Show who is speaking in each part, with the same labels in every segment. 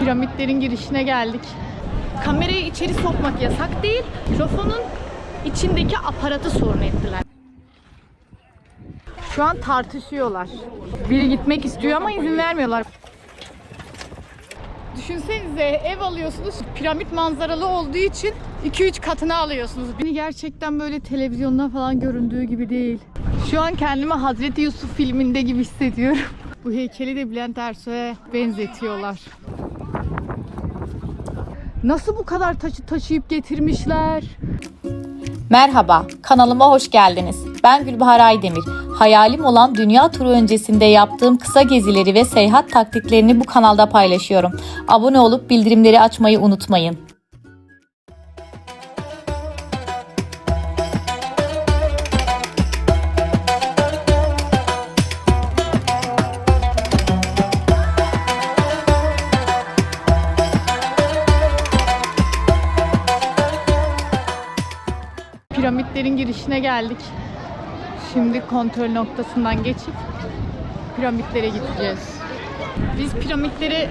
Speaker 1: Piramitlerin girişine geldik. Kamerayı içeri sokmak yasak değil. Mikrofonun içindeki aparatı sorun ettiler. Şu an tartışıyorlar. Biri gitmek istiyor ama izin vermiyorlar. Düşünsenize ev alıyorsunuz piramit manzaralı olduğu için 2-3 katını alıyorsunuz. Beni gerçekten böyle televizyonda falan göründüğü gibi değil. Şu an kendimi Hazreti Yusuf filminde gibi hissediyorum. Bu heykeli de Bülent Ersoy'a benzetiyorlar. Nasıl bu kadar taşı taşıyıp getirmişler?
Speaker 2: Merhaba, kanalıma hoş geldiniz. Ben Gülbahar Aydemir. Hayalim olan dünya turu öncesinde yaptığım kısa gezileri ve seyahat taktiklerini bu kanalda paylaşıyorum. Abone olup bildirimleri açmayı unutmayın.
Speaker 1: Girişine geldik. Şimdi kontrol noktasından geçip piramitlere gideceğiz. Biz piramitlere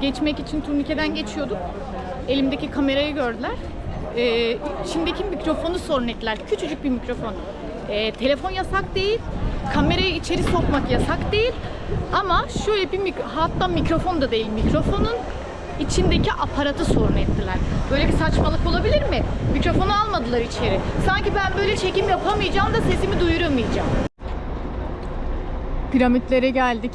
Speaker 1: geçmek için turnikeden geçiyorduk. Elimdeki kamerayı gördüler. Ee, içindeki mikrofonu sorun ettiler. Küçücük bir mikrofon. Ee, telefon yasak değil. Kamerayı içeri sokmak yasak değil. Ama şöyle bir mik- hatta mikrofon da değil. Mikrofonun içindeki aparatı sorun ettiler. Böyle bir saçmalık olabilir mi? Mikrofonu almadılar içeri. Sanki ben böyle çekim yapamayacağım da sesimi duyuramayacağım. Piramitlere geldik.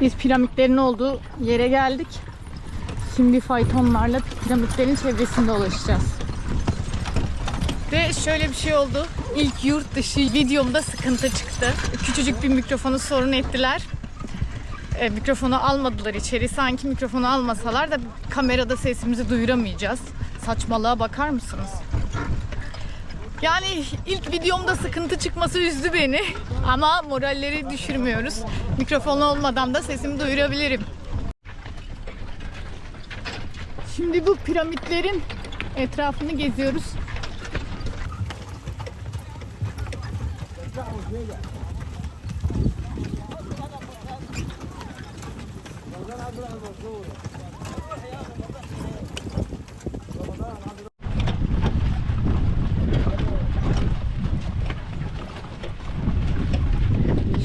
Speaker 1: Biz piramitlerin olduğu yere geldik. Şimdi faytonlarla piramitlerin çevresinde dolaşacağız. Ve şöyle bir şey oldu. İlk yurt dışı videomda sıkıntı çıktı. Küçücük bir mikrofonu sorun ettiler. E, mikrofonu almadılar içeri. Sanki mikrofonu almasalar da kamerada sesimizi duyuramayacağız. Saçmalığa bakar mısınız? Yani ilk videomda sıkıntı çıkması üzdü beni. Ama moralleri düşürmüyoruz. Mikrofon olmadan da sesimi duyurabilirim. Şimdi bu piramitlerin etrafını geziyoruz.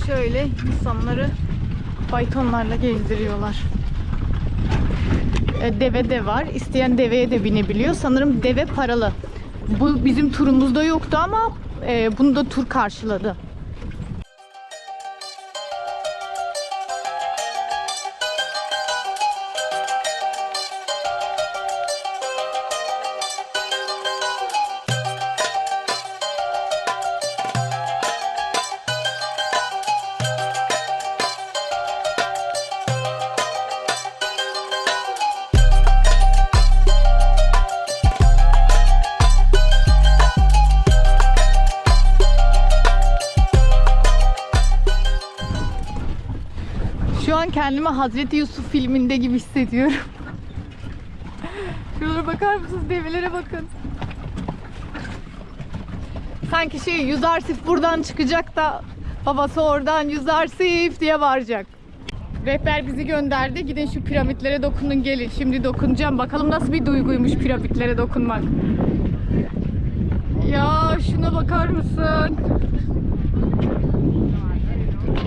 Speaker 1: Şöyle insanları faytonlarla gezdiriyorlar. E, Deve de var. İsteyen deveye de binebiliyor. Sanırım deve paralı. Bu bizim turumuzda yoktu ama e, bunu da tur karşıladı. An kendimi Hazreti Yusuf filminde gibi hissediyorum. Şuralara bakar mısınız? Develere bakın. Sanki şey Yüzarsif buradan çıkacak da babası oradan Yüzarsif diye bağıracak. Rehber bizi gönderdi. Gidin şu piramitlere dokunun gelin. Şimdi dokunacağım. Bakalım nasıl bir duyguymuş piramitlere dokunmak. Ya şuna bakar mısın?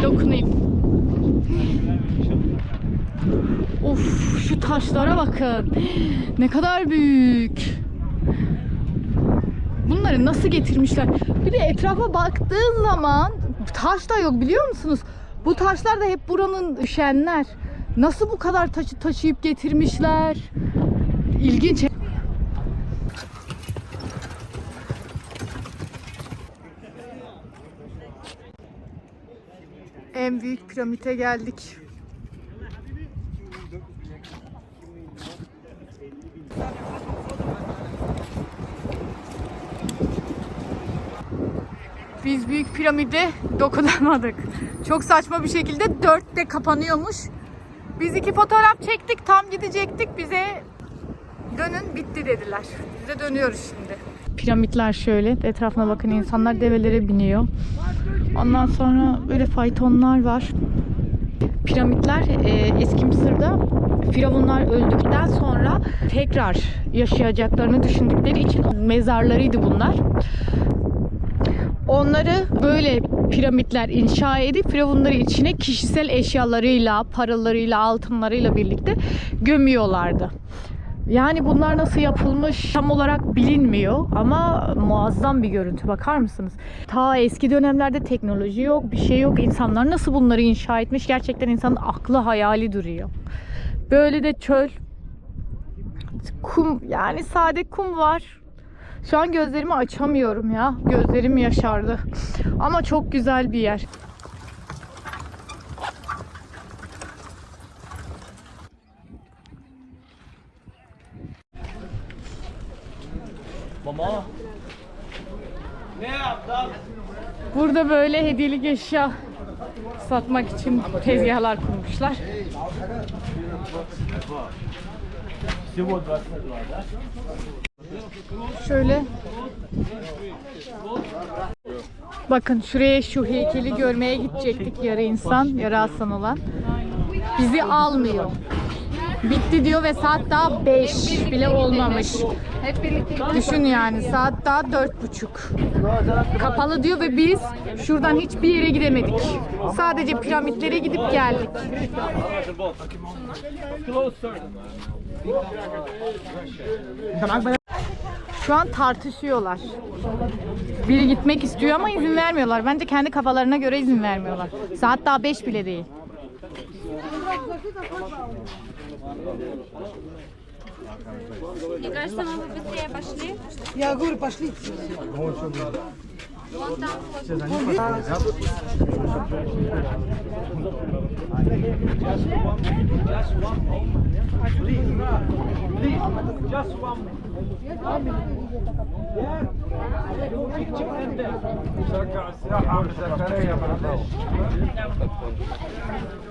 Speaker 1: Dokunayım. Of şu taşlara bakın. Ne kadar büyük. Bunları nasıl getirmişler? Bir de etrafa baktığın zaman taş da yok biliyor musunuz? Bu taşlar da hep buranın düşenler. Nasıl bu kadar taşı taşıyıp getirmişler? İlginç. en büyük piramite geldik. Biz büyük piramide dokunamadık. Çok saçma bir şekilde dörtte kapanıyormuş. Biz iki fotoğraf çektik tam gidecektik bize dönün bitti dediler. Biz de dönüyoruz şimdi. Piramitler şöyle etrafına bakın insanlar develere biniyor. Ondan sonra böyle faytonlar var. Piramitler e, eski Mısır'da firavunlar öldükten sonra tekrar yaşayacaklarını düşündükleri için mezarlarıydı bunlar. Onları böyle piramitler inşa edip firavunları içine kişisel eşyalarıyla, paralarıyla, altınlarıyla birlikte gömüyorlardı. Yani bunlar nasıl yapılmış tam olarak bilinmiyor ama muazzam bir görüntü bakar mısınız? Ta eski dönemlerde teknoloji yok, bir şey yok. İnsanlar nasıl bunları inşa etmiş? Gerçekten insanın aklı hayali duruyor. Böyle de çöl, kum yani sade kum var. Şu an gözlerimi açamıyorum ya. Gözlerim yaşardı. Ama çok güzel bir yer.
Speaker 3: Mama. Ne yaptın?
Speaker 1: Burada böyle hediyelik eşya satmak için tezgahlar kurmuşlar. Şöyle Bakın şuraya şu heykeli görmeye gidecektik yarı insan, yarı aslan olan. Bizi almıyor. Bitti diyor ve saat daha 5 bile olmamış. Düşün yani saat daha dört buçuk. Kapalı diyor ve biz şuradan hiçbir yere gidemedik. Sadece piramitlere gidip geldik. Şu an tartışıyorlar. Biri gitmek istiyor ama izin vermiyorlar. Bence kendi kafalarına göre izin vermiyorlar. Saat daha 5 bile değil.
Speaker 4: Мне кажется, мы бы быстрее пошли.
Speaker 5: Я говорю, пошли.
Speaker 3: شجع السياحة عم زكريا
Speaker 5: انا مش عايز زبون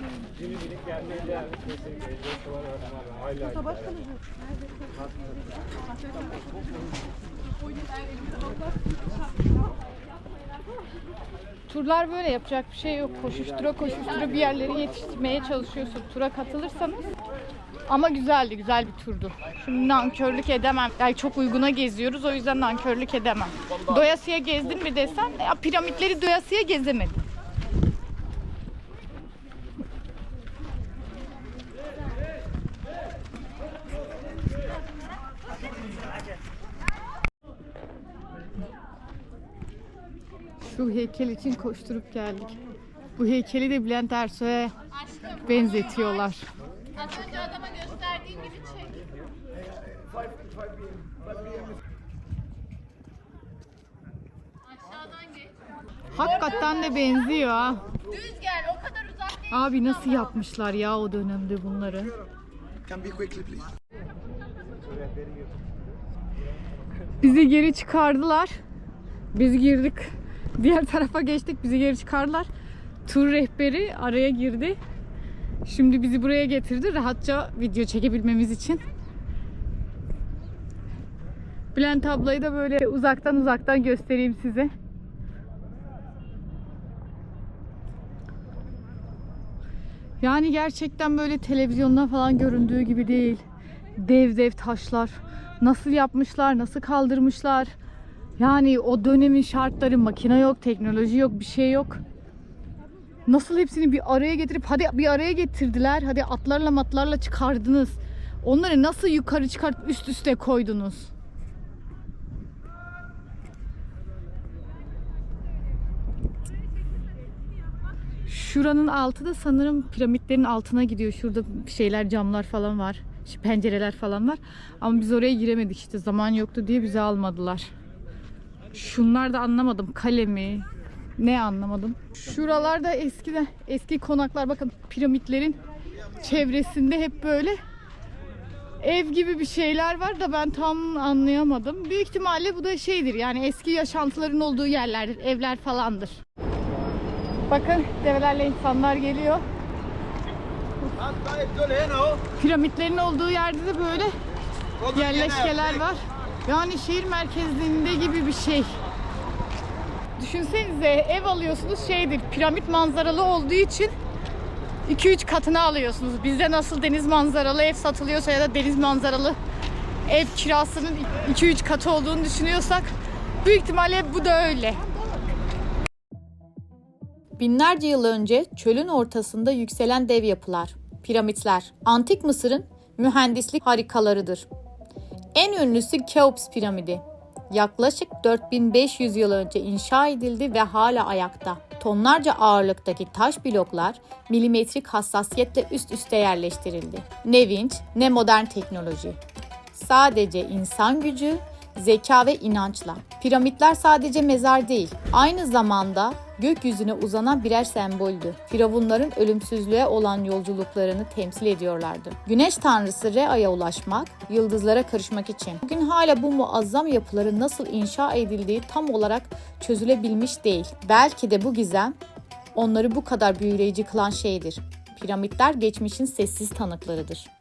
Speaker 1: Turlar böyle yapacak bir şey yok. Koşuştura koşuştura bir yerlere yetişmeye çalışıyorsun. Tura katılırsanız ama güzeldi, güzel bir turdu. Şimdi nankörlük edemem. Yani çok uyguna geziyoruz o yüzden nankörlük edemem. Doyasıya gezdin mi desen, ya piramitleri doyasıya gezemedim. Şu heykel için koşturup geldik. Bu heykeli de Bülent Ersoy'a benzetiyorlar.
Speaker 4: Az önce adama gösterdiğin gibi çek. Aşağıdan geç.
Speaker 1: Hakikaten de benziyor ha.
Speaker 4: Düz gel. O kadar uzak değil.
Speaker 1: Abi nasıl yapmışlar ya o dönemde bunları? Bizi geri çıkardılar. Biz girdik. Diğer tarafa geçtik. Bizi geri çıkardılar. Tur rehberi araya girdi. Şimdi bizi buraya getirdi. Rahatça video çekebilmemiz için. Bülent ablayı da böyle uzaktan uzaktan göstereyim size. Yani gerçekten böyle televizyonda falan göründüğü gibi değil. Dev dev taşlar. Nasıl yapmışlar, nasıl kaldırmışlar. Yani o dönemin şartları makine yok, teknoloji yok, bir şey yok. Nasıl hepsini bir araya getirip hadi bir araya getirdiler. Hadi atlarla matlarla çıkardınız. Onları nasıl yukarı çıkartıp üst üste koydunuz? Şuranın altı da sanırım piramitlerin altına gidiyor. Şurada şeyler camlar falan var. Pencereler falan var. Ama biz oraya giremedik işte zaman yoktu diye bizi almadılar. Şunlar da anlamadım. Kale mi? Ne anlamadım. Şuralarda eskiden eski konaklar bakın piramitlerin çevresinde hep böyle ev gibi bir şeyler var da ben tam anlayamadım. Büyük ihtimalle bu da şeydir yani eski yaşantıların olduğu yerlerdir, evler falandır. Bakın develerle insanlar geliyor. Piramitlerin olduğu yerde de böyle yerleşkeler var. Yani şehir merkezliğinde gibi bir şey. Düşünsenize ev alıyorsunuz şeydir piramit manzaralı olduğu için 2-3 katını alıyorsunuz. Bizde nasıl deniz manzaralı ev satılıyorsa ya da deniz manzaralı ev kirasının 2-3 katı olduğunu düşünüyorsak büyük ihtimalle bu da öyle.
Speaker 2: Binlerce yıl önce çölün ortasında yükselen dev yapılar, piramitler, antik Mısır'ın mühendislik harikalarıdır. En ünlüsü Keops piramidi. Yaklaşık 4500 yıl önce inşa edildi ve hala ayakta. Tonlarca ağırlıktaki taş bloklar milimetrik hassasiyetle üst üste yerleştirildi. Ne vinç ne modern teknoloji. Sadece insan gücü, zeka ve inançla. Piramitler sadece mezar değil, aynı zamanda gökyüzüne uzanan birer semboldü. Firavunların ölümsüzlüğe olan yolculuklarını temsil ediyorlardı. Güneş tanrısı Rea'ya ulaşmak, yıldızlara karışmak için. Bugün hala bu muazzam yapıların nasıl inşa edildiği tam olarak çözülebilmiş değil. Belki de bu gizem onları bu kadar büyüleyici kılan şeydir. Piramitler geçmişin sessiz tanıklarıdır.